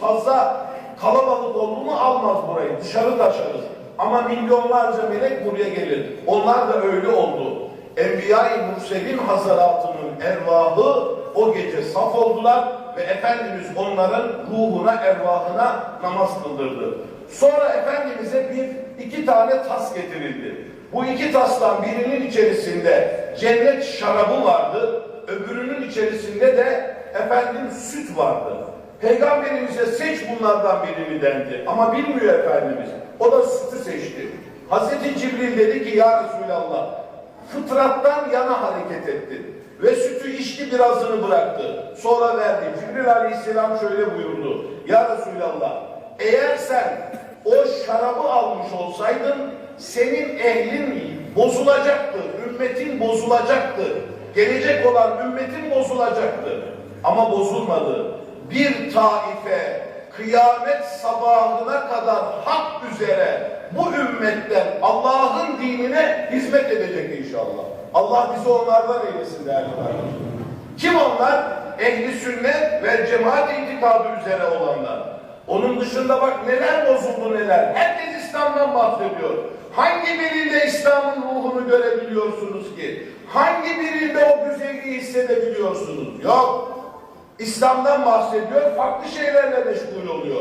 fazla kalabalık olduğunu almaz burayı. Dışarı taşırız. Ama milyonlarca melek buraya gelir. Onlar da öyle oldu. Enbiya-i Murselin hazaratının ervahı o gece saf oldular ve Efendimiz onların ruhuna, ervahına namaz kıldırdı. Sonra Efendimiz'e bir iki tane tas getirildi. Bu iki tastan birinin içerisinde cennet şarabı vardı, öbürünün içerisinde de efendim süt vardı. Peygamberimize seç bunlardan birini dendi ama bilmiyor Efendimiz. O da sütü seçti. Hazreti Cibril dedi ki ya Resulallah fıtrattan yana hareket etti. Ve sütü içti birazını bıraktı. Sonra verdi. Cibril aleyhisselam şöyle buyurdu. Ya Resulallah eğer sen o şarabı almış olsaydın senin ehlin bozulacaktı. Ümmetin bozulacaktı. Gelecek olan ümmetin bozulacaktı. Ama bozulmadı. Bir taife kıyamet sabahına kadar hak üzere bu ümmetten Allah'ın dinine hizmet edecek inşallah. Allah bizi onlardan eylesin değerli kardeşim. Kim onlar? Ehli sünnet ve cemaat itikadı üzere olanlar. Onun dışında bak neler bozuldu neler. Herkes İslam'dan bahsediyor. Hangi birinde İslam'ın ruhunu görebiliyorsunuz ki? Hangi birinde o güzelliği hissedebiliyorsunuz? Yok. İslam'dan bahsediyor, farklı şeylerle meşgul oluyor.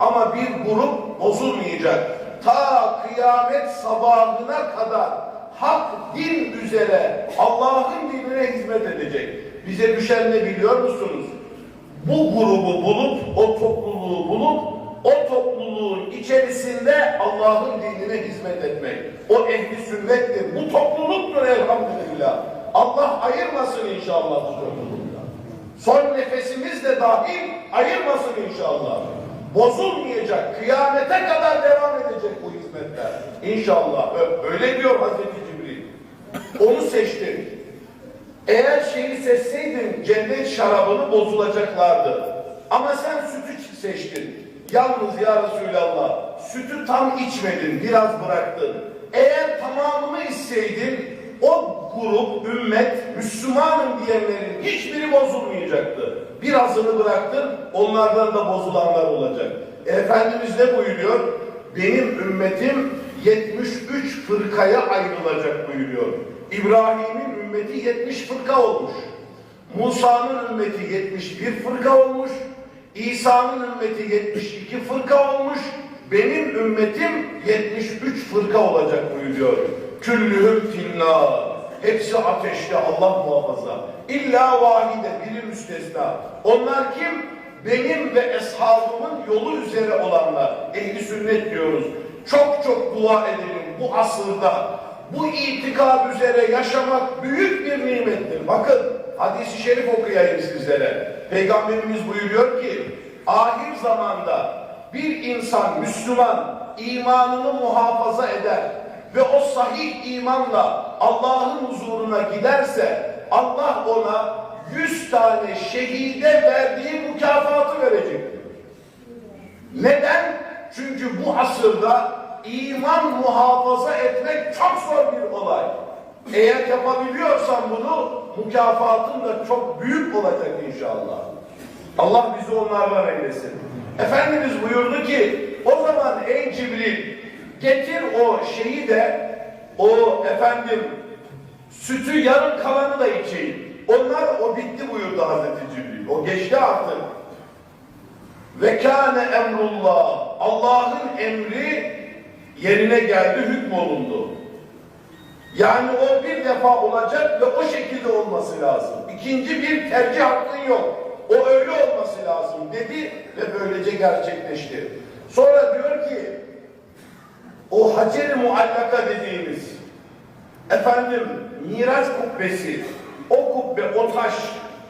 Ama bir grup bozulmayacak. Ta kıyamet sabahına kadar hak din üzere Allah'ın dinine hizmet edecek. Bize düşen ne biliyor musunuz? Bu grubu bulup, o topluluğu bulup, o topluluğun içerisinde Allah'ın dinine hizmet etmek. O ehli sünnettir. Bu topluluktur elhamdülillah. Allah ayırmasın inşallah bu topluluktan. Son nefesimiz de dahil ayırmasın inşallah. Bozulmayacak, kıyamete kadar devam edecek bu hizmetler. İnşallah. Öyle diyor Hazreti Cibril. Onu seçti. Eğer şeyi seçseydin cennet şarabını bozulacaklardı. Ama sen sütü seçtin. Yalnız ya Resulallah sütü tam içmedin, biraz bıraktın. Eğer tamamını içseydin o grup, ümmet, Müslümanım diyenlerin hiçbiri bozulmayacaktı. Birazını bıraktın, onlardan da bozulanlar olacak. E, Efendimiz ne buyuruyor? Benim ümmetim 73 fırkaya ayrılacak buyuruyor. İbrahim'in ümmeti 70 fırka olmuş. Musa'nın ümmeti 71 fırka olmuş. İsa'nın ümmeti 72 fırka olmuş. Benim ümmetim 73 fırka olacak buyuruyor. Küllühüm finnâr. Hepsi ateşte Allah muhafaza. İlla vahide biri müstesna. Onlar kim? Benim ve eshabımın yolu üzere olanlar. Ehli sünnet diyoruz. Çok çok dua edelim bu asırda. Bu itikad üzere yaşamak büyük bir nimettir. Bakın hadisi şerif okuyayım sizlere. Peygamberimiz buyuruyor ki ahir zamanda bir insan Müslüman imanını muhafaza eder ve o sahih imanla Allah'ın huzuruna giderse Allah ona yüz tane şehide verdiği mükafatı verecektir. Neden? Çünkü bu asırda iman muhafaza etmek çok zor bir olay. Eğer yapabiliyorsan bunu mükafatın da çok büyük olacak inşallah. Allah bizi onlardan eylesin. Efendimiz buyurdu ki o zaman ey Cibril getir o şeyi de o efendim sütü yarım kalanı da içeyim. Onlar o bitti buyurdu Hazreti Cibril. O geçti artık. Ve kâne emrullah. Allah'ın emri yerine geldi, hükmolundu. Yani o bir defa olacak ve o şekilde olması lazım. İkinci bir tercih hakkın yok. O öyle olması lazım dedi ve böylece gerçekleşti. Sonra diyor ki o Hacer-i Muallaka dediğimiz efendim Miraç kubbesi o kubbe, o taş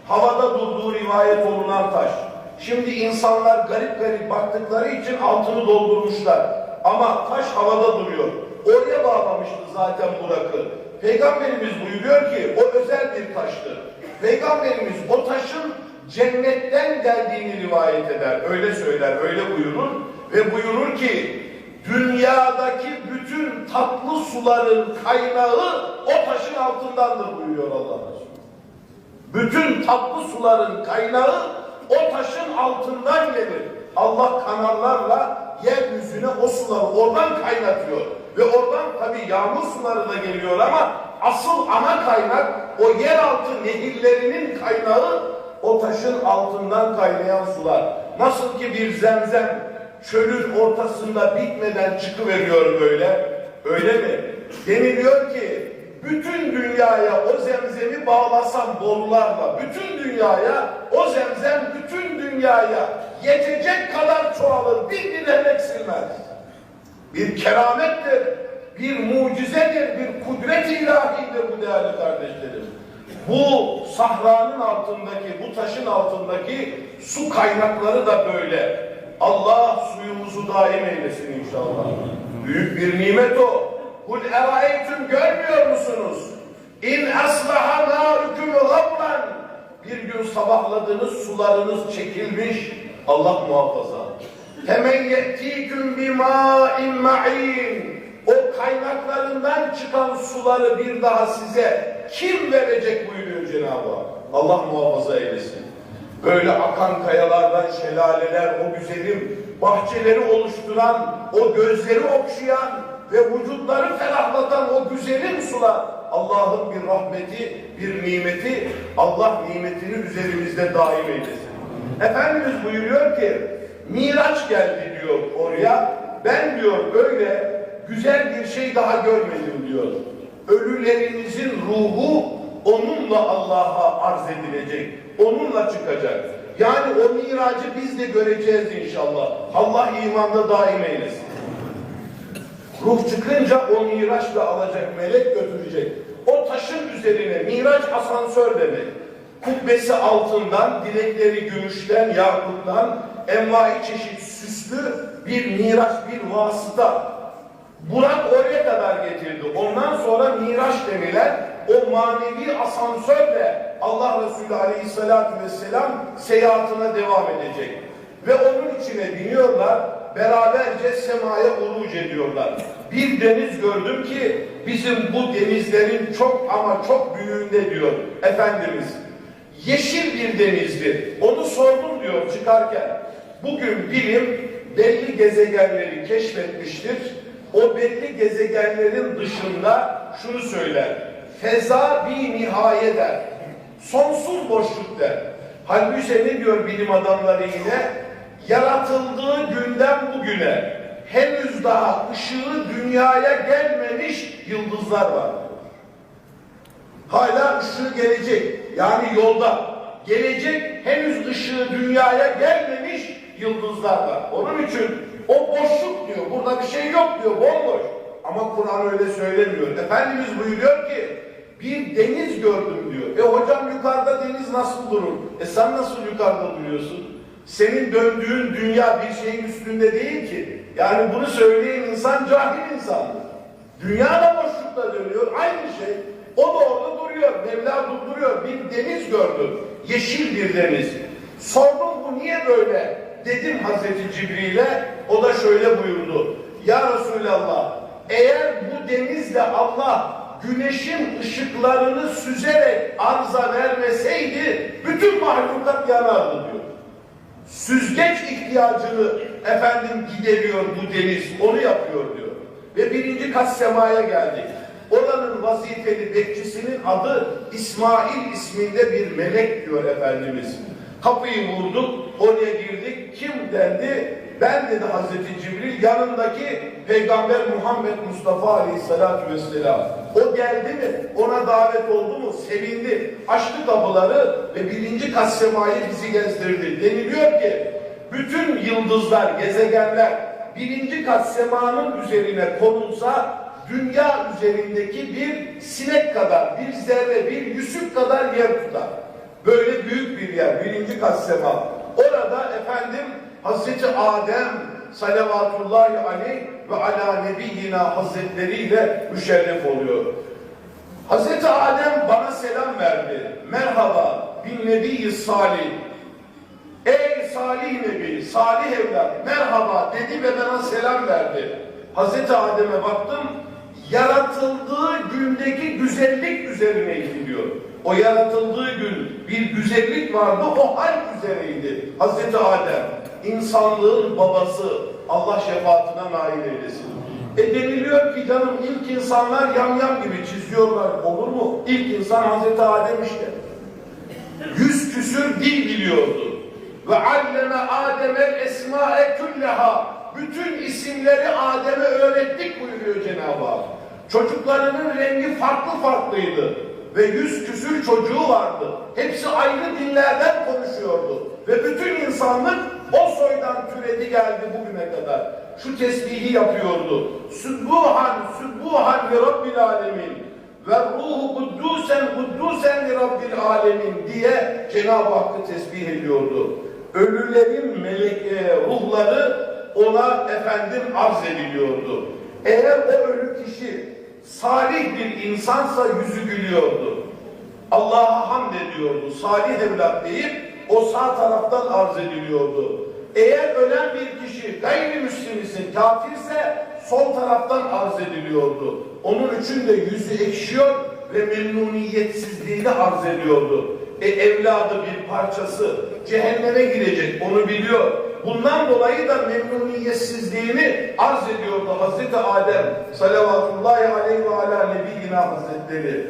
havada durduğu rivayet olunan taş. Şimdi insanlar garip garip baktıkları için altını doldurmuşlar. Ama taş havada duruyor. Oraya bağlamıştı zaten Burak'ı. Peygamberimiz buyuruyor ki o özel bir taştır. Peygamberimiz o taşın cennetten geldiğini rivayet eder. Öyle söyler, öyle buyurur. Ve buyurur ki dünyadaki bütün tatlı suların kaynağı o taşın altındandır buyuruyor Allah Resulü. Bütün tatlı suların kaynağı o taşın altından gelir. Allah kanallarla yeryüzüne o suları oradan kaynatıyor. Ve oradan tabii yağmur suları da geliyor ama asıl ana kaynak o yeraltı nehirlerinin kaynağı o taşın altından kaynayan sular. Nasıl ki bir zemzem çölün ortasında bitmeden çıkıveriyor böyle. Öyle mi? Deniliyor ki bütün dünyaya o zemzemi bağlasam borularla, bütün dünyaya o zemzem bütün dünyaya yetecek kadar çoğalır. Bir diren eksilmez. Bir keramettir, bir mucizedir, bir kudret ilahidir bu değerli kardeşlerim. Bu sahranın altındaki, bu taşın altındaki su kaynakları da böyle. Allah suyumuzu daim eylesin inşallah. Büyük bir nimet o. Kul eraeytüm görmüyor musunuz? İn aslaha narukum gablan. Bir gün sabahladığınız sularınız çekilmiş. Allah muhafaza. Hemen yettiküm bimâin ma'in. O kaynaklarından çıkan suları bir daha size kim verecek buyuruyor Cenab-ı Hak. Allah muhafaza eylesin. Böyle akan kayalardan şelaleler, o güzelim bahçeleri oluşturan, o gözleri okşayan ve vücutları ferahlatan o güzelim sular. Allah'ın bir rahmeti, bir nimeti, Allah nimetini üzerimizde daim eylesin. Efendimiz buyuruyor ki, Miraç geldi diyor oraya. Ben diyor böyle güzel bir şey daha görmedim diyor. Ölülerinizin ruhu onunla Allah'a arz edilecek. Onunla çıkacak. Yani o miracı biz de göreceğiz inşallah. Allah imanda daim eylesin. Ruh çıkınca o miraçla alacak melek götürecek. O taşın üzerine miraç asansör demek. Kubbesi altından, dilekleri gümüşten, yakuttan, envai çeşit süslü bir miraç, bir vasıta. Burak oraya kadar getirdi. Ondan sonra miraç denilen o manevi asansörle Allah Resulü Aleyhisselatü Vesselam seyahatine devam edecek. Ve onun içine biniyorlar, beraberce semaya uruc ediyorlar. Bir deniz gördüm ki bizim bu denizlerin çok ama çok büyüğünde diyor Efendimiz. Yeşil bir denizdir. Onu sordum diyor çıkarken. Bugün bilim belli gezegenleri keşfetmiştir. O belli gezegenlerin dışında şunu söyler. Feza bir nihaye der. Sonsuz boşluk der. Halbuki ne diyor bilim adamları yine? Yaratıldığı günden bugüne henüz daha ışığı dünyaya gelmemiş yıldızlar var. Hala ışığı gelecek. Yani yolda. Gelecek henüz ışığı dünyaya gelmemiş yıldızlar var. Onun için o boşluk diyor. Burada bir şey yok diyor. Bomboş. Ama Kur'an öyle söylemiyor. Efendimiz buyuruyor ki bir deniz gördüm diyor. E hocam yukarıda deniz nasıl durur? E sen nasıl yukarıda duruyorsun? Senin döndüğün dünya bir şeyin üstünde değil ki. Yani bunu söyleyen insan cahil insandır. Dünya da boşlukta dönüyor. Aynı şey. O da orada duruyor. Mevla durduruyor. Bir deniz gördüm. Yeşil bir deniz. Sordum bu niye böyle? Dedim Hazreti Cibril'e. O da şöyle buyurdu. Ya Resulallah eğer bu denizle Allah güneşin ışıklarını süzerek arza vermeseydi bütün mahlukat yanardı diyor. Süzgeç ihtiyacını efendim gideriyor bu deniz. Onu yapıyor diyor. Ve birinci kat semaya geldik. Oranın vazifeli bekçisinin adı İsmail isminde bir melek diyor Efendimiz. Kapıyı vurduk, oraya girdik. Kim dendi? Ben dedi Hazreti Cibril yanındaki Peygamber Muhammed Mustafa Aleyhisselatü Vesselam. O geldi mi? Ona davet oldu mu? Sevindi. Açtı kapıları ve birinci kat semayı bizi gezdirdi. Deniliyor ki bütün yıldızlar, gezegenler birinci kat semanın üzerine konulsa dünya üzerindeki bir sinek kadar, bir zerre, bir yüzük kadar yer tutar. Böyle büyük bir yer, birinci kat sema. Orada efendim Hazreti Adem salavatullahi aleyh ve ala nebiyyina hazretleriyle müşerref oluyor. Hazreti Adem bana selam verdi. Merhaba bin nebiyyi salih. Ey salih nebi, salih evlat, merhaba dedi ve bana selam verdi. Hazreti Adem'e baktım, yaratıldığı gündeki güzellik üzerineydi diyor. O yaratıldığı gün bir güzellik vardı, o hal üzereydi Hazreti Adem. İnsanlığın babası Allah şefaatine nail eylesin. E deniliyor ki canım ilk insanlar yamyam gibi çiziyorlar. Olur mu? İlk insan Hazreti Adem işte. Yüz küsür dil biliyordu. Ve alleme Adem'el esma'e külleha. Bütün isimleri Adem'e öğrettik buyuruyor Cenab-ı Hak. Çocuklarının rengi farklı farklıydı. Ve yüz küsür çocuğu vardı. Hepsi ayrı dillerden konuşuyordu. Ve bütün insanlık o soydan türedi geldi bugüne kadar. Şu tesbihi yapıyordu. Sübbuhan, sübbuhan li Rabbil alemin ve ruhu kuddusen kuddusen li rabbil alemin diye Cenab-ı Hakk'ı tesbih ediyordu. Ölülerin melek e, ruhları ona efendim arz ediliyordu. Eğer o ölü kişi salih bir insansa yüzü gülüyordu. Allah'a hamd ediyordu. Salih evlat deyip o sağ taraftan arz ediliyordu. Eğer ölen bir kişi gayrimüslim ise, kafirse sol taraftan arz ediliyordu. Onun için de yüzü ekşiyor ve memnuniyetsizliğini arz ediyordu. E evladı bir parçası cehenneme girecek onu biliyor. Bundan dolayı da memnuniyetsizliğini arz ediyordu Hazreti Adem salavatullahi aleyhi ve ala nebiyyina hazretleri.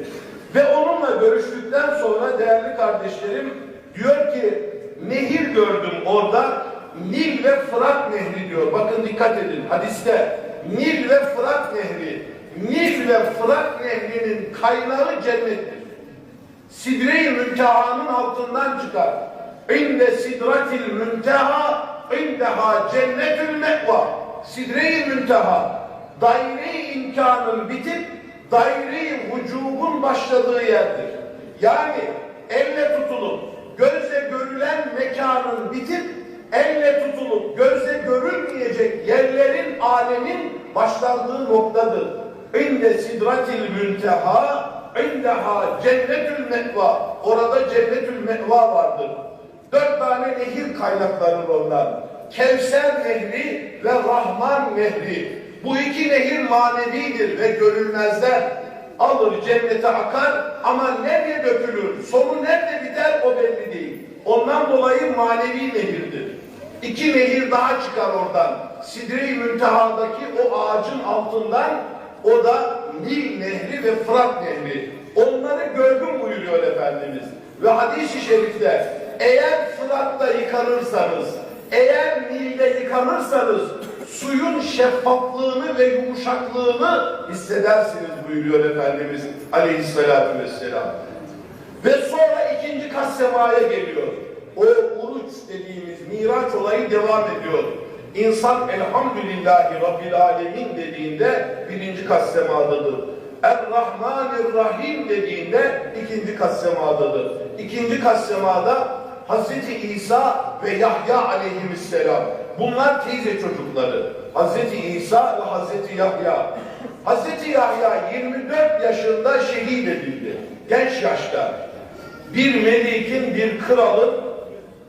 Ve onunla görüştükten sonra değerli kardeşlerim diyor ki nehir gördüm orada Nil ve Fırat Nehri diyor. Bakın dikkat edin hadiste. Nil ve Fırat Nehri. Nil ve Fırat Nehri'nin kaynağı cennettir. Sidre-i Münteha'nın altından çıkar. İnde sidratil münteha indeha cennetül mekva. Sidre-i Münteha daire-i imkanın bitip daire-i vücubun başladığı yerdir. Yani elle tutulup gözle görülen mekanın bitip elle tutulup gözle görülmeyecek yerlerin alemin başlandığı noktadır. İnde sidratil münteha indeha cennetül mekva. Orada cennetül mekva vardır. Dört tane nehir kaynaklanır ondan. Kevser nehri ve Rahman nehri. Bu iki nehir manevidir ve görülmezler. Alır cennete akar ama nerede dökülür, sonu nerede biter o belli değil. Ondan dolayı manevi nehirdir. İki nehir daha çıkar oradan. Sidre-i Münteha'daki o ağacın altından o da Nil Nehri ve Fırat Nehri. Onları gördüm buyuruyor Efendimiz. Ve hadis-i şerifte eğer Fırat'ta yıkanırsanız, eğer Nil'de yıkanırsanız suyun şeffaflığını ve yumuşaklığını hissedersiniz buyuruyor Efendimiz aleyhissalatü vesselam. Ve sonra ikinci kat semaya geliyor. O uruç dediğimiz miraç olayı devam ediyor. İnsan elhamdülillahi rabbil alemin dediğinde birinci kat semadadır. Er-Rahmanir-Rahim dediğinde ikinci kat semadadır. İkinci kat semada Hazreti İsa ve Yahya aleyhisselam. Bunlar teyze çocukları. Hazreti İsa ve Hazreti Yahya. Hazreti Yahya 24 yaşında şehit edildi. Genç yaşta. Bir melikin, bir kralın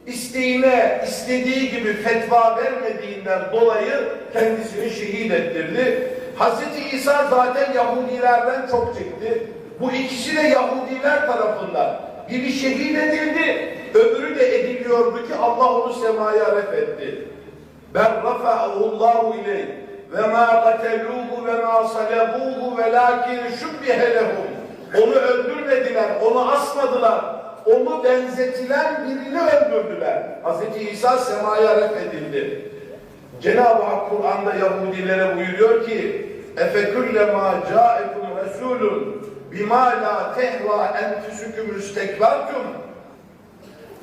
isteğine, istediği gibi fetva vermediğinden dolayı kendisini şehit ettirdi. Hazreti İsa zaten Yahudilerden çok çekti. Bu ikisi de Yahudiler tarafından. Biri şehit edildi, öbürü de ediliyordu ki Allah onu semaya ref etti. Ben rafa'ahullahu ileyh ve ma kateluhu ve ma salabuhu ve lakin şubbihe lehum. Onu öldürmediler, onu asmadılar Onu benzetilen birini öldürdüler. Hz. İsa semaya ref edildi. Cenab-ı Hak Kur'an'da Yahudilere buyuruyor ki اَفَكُلَّمَا جَاءَكُمْ رَسُولٌ بِمَا لَا تَهْوَى اَنْفُسُكُمْ اسْتَكْبَرْتُمْ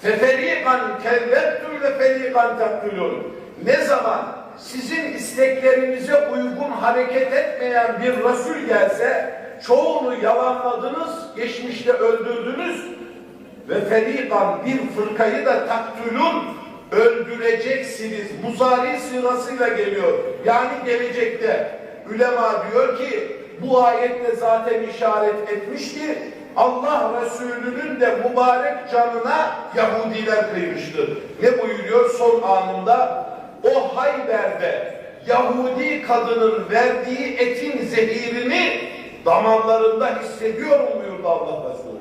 فَفَر۪يقًا كَذَّبْتُمْ وَفَر۪يقًا تَقْتُلُونَ Ne zaman sizin isteklerinize uygun hareket etmeyen bir Resul gelse çoğunu yalanladınız, geçmişte öldürdünüz ve ferikan bir fırkayı da taktülün öldüreceksiniz. Muzari sırasıyla geliyor. Yani gelecekte. Ülema diyor ki bu ayette zaten işaret etmişti. Allah Resulü'nün de mübarek canına Yahudiler kıymıştır. Ne buyuruyor son anında? O Hayber'de Yahudi kadının verdiği etin zehirini damarlarında hissediyorum buyurdu Allah Resulü.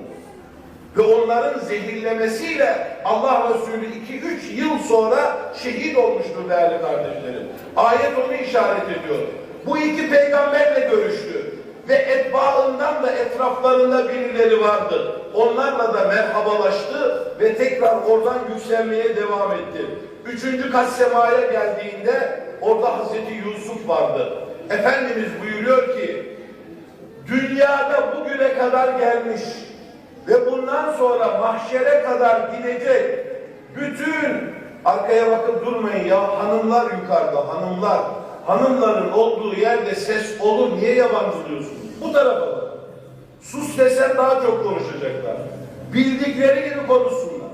Ve onların zehirlemesiyle Allah Resulü 2-3 yıl sonra şehit olmuştur değerli kardeşlerim. Ayet onu işaret ediyor. Bu iki peygamberle görüştü. Ve etbaından da etraflarında birileri vardı. Onlarla da merhabalaştı ve tekrar oradan yükselmeye devam etti. Üçüncü kat semaya geldiğinde orada Hazreti Yusuf vardı. Efendimiz buyuruyor ki dünyada bugüne kadar gelmiş ve bundan sonra mahşere kadar gidecek bütün arkaya bakıp durmayın ya hanımlar yukarıda hanımlar hanımların olduğu yerde ses olur niye yabancılıyorsunuz? Bu tarafa bak. Sus desen daha çok konuşacaklar. Bildikleri gibi konuşsunlar.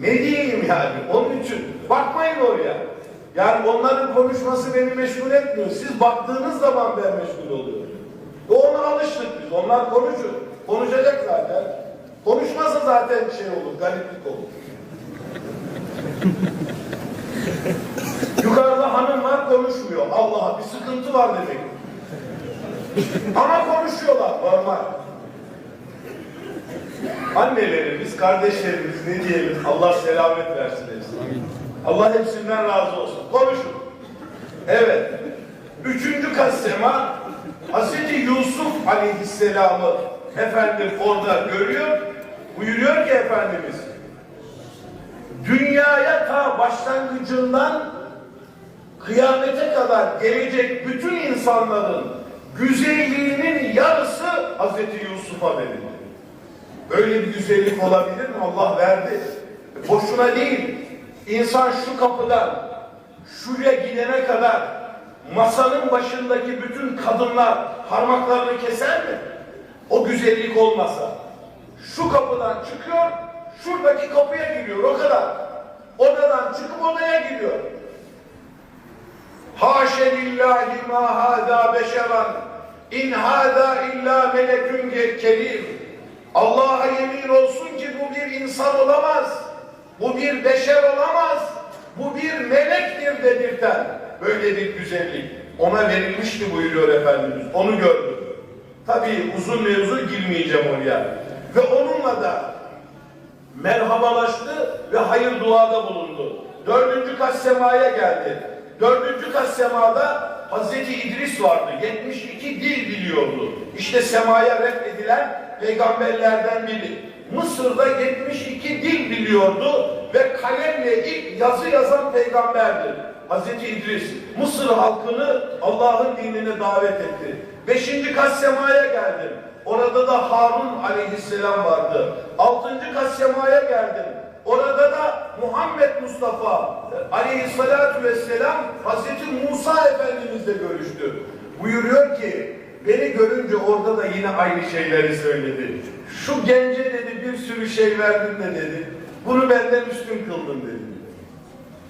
Ne diyeyim yani? Onun için bakmayın oraya. Yani onların konuşması beni meşgul etmiyor. Siz baktığınız zaman ben meşgul oluyorum. Ona alıştık biz. Onlar konuşur. Konuşacak zaten. Konuşmasa zaten şey olur, gariplik olur. Yukarıda hanım var konuşmuyor. Allah'a bir sıkıntı var demek. Ama konuşuyorlar normal. Annelerimiz, kardeşlerimiz ne diyelim Allah selamet versin hepsine. Allah hepsinden razı olsun. Konuşun. Evet. Üçüncü kasema Hazreti Yusuf Aleyhisselam'ı efendim orada görüyor. Buyuruyor ki Efendimiz dünyaya ta başlangıcından kıyamete kadar gelecek bütün insanların güzelliğinin yarısı Hazreti Yusuf'a verildi. Böyle bir güzellik olabilir mi? Allah verdi. Boşuna değil. İnsan şu kapıdan şuraya gidene kadar masanın başındaki bütün kadınlar parmaklarını keser mi? O güzellik olmasa. Şu kapıdan çıkıyor, şuradaki kapıya giriyor. O kadar. Odadan çıkıp odaya giriyor. Haşe lillahi ma hâdâ beşeran in hâdâ illa melekün kerim. Allah'a yemin olsun ki bu bir insan olamaz. Bu bir beşer olamaz. Bu bir melektir dedirten böyle bir güzellik. Ona verilmişti buyuruyor Efendimiz. Onu gördüm. Tabii uzun mevzu girmeyeceğim oraya. Ve onunla da merhabalaştı ve hayır duada bulundu. Dördüncü kat semaya geldi. Dördüncü kat semada Hazreti İdris vardı. 72 dil biliyordu. İşte semaya reddedilen peygamberlerden biri. Mısır'da 72 dil biliyordu ve kalemle ilk yazı yazan peygamberdir. Hazreti İdris Mısır halkını Allah'ın dinine davet etti. Beşinci kat semaya geldim. Orada da Harun aleyhisselam vardı. Altıncı kat semaya geldim. Orada da Muhammed Mustafa aleyhissalatu vesselam Hazreti Musa Efendimizle görüştü. Buyuruyor ki beni görünce orada da yine aynı şeyleri söyledi. Şu gence dedi bir sürü şey verdin de dedi. Bunu benden üstün kıldın dedi.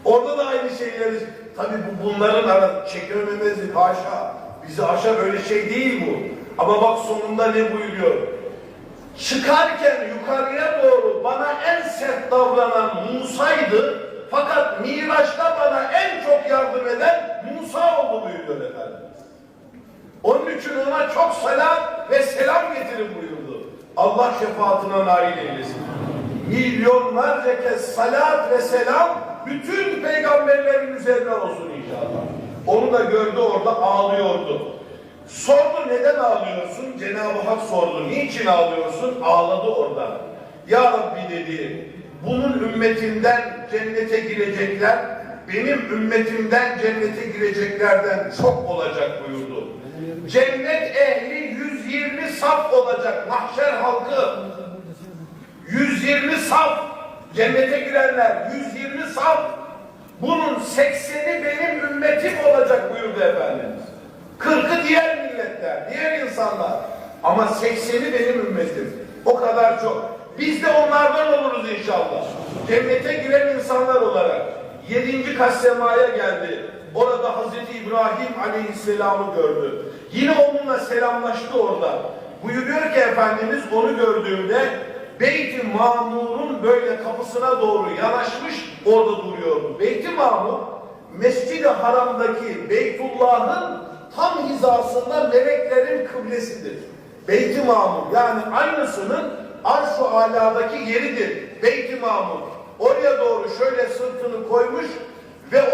Orada da aynı şeyleri tabi bu bunların ara çekememezlik haşa. Bizi aşar öyle şey değil bu. Ama bak sonunda ne buyuruyor? Çıkarken yukarıya doğru bana en sert davranan Musa'ydı. Fakat Miraç'ta bana en çok yardım eden Musa oldu buyuruyor Efendimiz. Onun için ona çok selam ve selam getirin buyurdu. Allah şefaatine nail eylesin. Milyonlarca kez salat ve selam bütün peygamberlerin üzerine olsun inşallah. Onu da gördü orada ağlıyordu. Sordu neden ağlıyorsun? Cenab-ı Hak sordu. Niçin ağlıyorsun? Ağladı orada. Ya Rabbi dedi. Bunun ümmetinden cennete girecekler. Benim ümmetimden cennete gireceklerden çok olacak buyurdu. Cennet ehli 120 saf olacak. Mahşer halkı 120 saf cennete girenler 120 saf bunun 80'i benim ümmetim olacak buyurdu Efendimiz. 40'ı diğer milletler, diğer insanlar. Ama 80'i benim ümmetim. O kadar çok. Biz de onlardan oluruz inşallah. Cennete giren insanlar olarak. Yedinci kat semaya geldi. Orada Hazreti İbrahim Aleyhisselam'ı gördü. Yine onunla selamlaştı orada. Buyuruyor ki Efendimiz onu gördüğümde Beyt-i Mamur'un böyle kapısına doğru yanaşmış orada duruyordu. Beyt-i Mamur Mescid-i Haram'daki Beytullah'ın tam hizasında meleklerin kıblesidir. Beyt-i Mamur yani aynısının arş-ı aladaki yeridir. Beyt-i Mamur. Oraya doğru şöyle sırtını koymuş ve